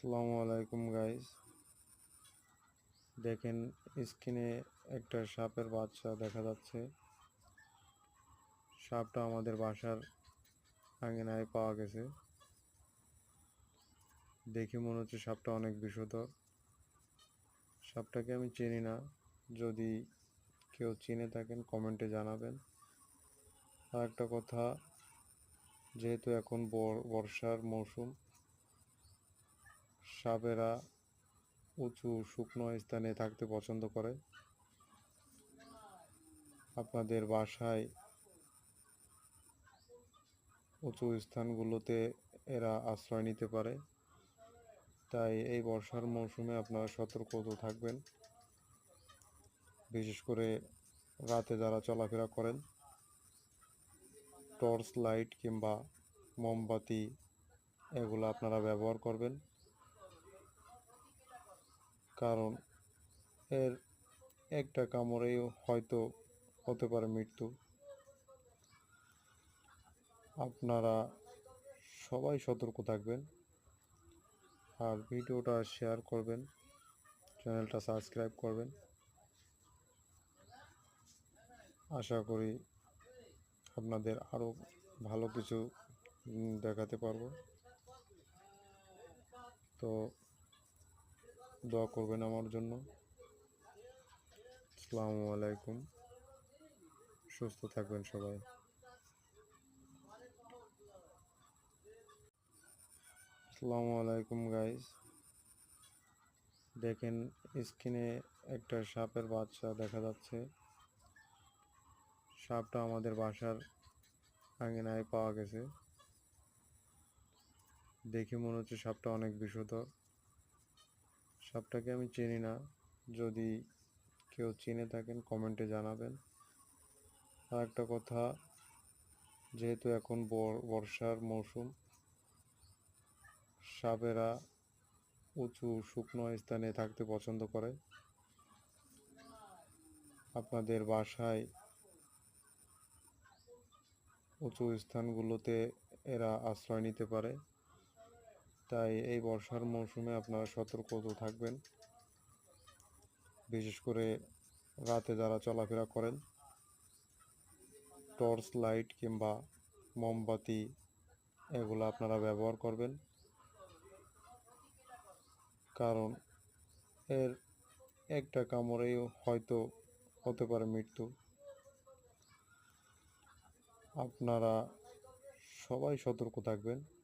আসসালামু আলাইকুম গাইস দেখেন স্ক্রিনে একটা সাপের বাচ্চা দেখা যাচ্ছে। সাপটা আমাদের বাসার আঙিনায় পাওয়া গেছে। দেখে মনে হচ্ছে সাপটা অনেক বিষধর। সাপটাকে আমি চিনি না। যদি কেউ চিনে থাকেন, কমেন্টে জানাবেন। আর একটা কথা, যেহেতু এখন বর- বর্ষার মৌসুম সাপেরা উঁচু শুকনো স্থানে থাকতে পছন্দ করে। আপনাদের বাসায় উঁচু স্থানগুলোতে এরা আশ্রয় নিতে পারে। তাই এই বর্ষার মৌসুমে আপনারা সতর্ক থাকবেন। বিশেষ করে রাতে যারা চলাফেরা করেন, টর্চ লাইট কিংবা মোমবাতি, এগুলো আপনারা ব্যবহার করবেন। কারণ এর একটা কামড়েই হয়তো হতে পারে মৃত্যু। আপনারা সবাই সতর্ক থাকবেন আর ভিডিওটা শেয়ার করবেন চ্যানেলটা সাবস্ক্রাইব করবেন। আশা করি আপনাদের আরও ভালো কিছু দেখাতে পারব। তো দোয়া করবেন আমার জন্য। আসসালামু আলাইকুম। সুস্থ থাকবেন সবাই। আসসালামু আলাইকুম গাইস দেখেন স্ক্রিনে একটা সাপের বাচ্চা দেখা যাচ্ছে। সাপটা আমাদের বাসার আঙিনায় পাওয়া গেছে। দেখে মনে হচ্ছে সাপটা অনেক বিষধর। সাপটাকে আমি চিনি না। যদি কেউ চিনে থাকেন, কমেন্টে জানাবেন। আর একটা কথা, যেহেতু এখন বর- বর্ষার মৌসুম, সাপেরা উঁচু, শুকনো স্থানে থাকতে পছন্দ করে। আপনাদের বাসায় উঁচু স্থানগুলোতে এরা আশ্রয় নিতে পারে। তাই এই বর্ষার মৌসুমে আপনারা সতর্ক থাকবেন। বিশেষ করে রাতে যারা চলাফেরা করেন, টর্চ লাইট কিংবা মোমবাতি, এগুলো আপনারা ব্যবহার করবেন। কারণ এর একটা কামড়েই হয়তো হতে পারে মৃত্যু। আপনারা সবাই সতর্ক থাকবেন।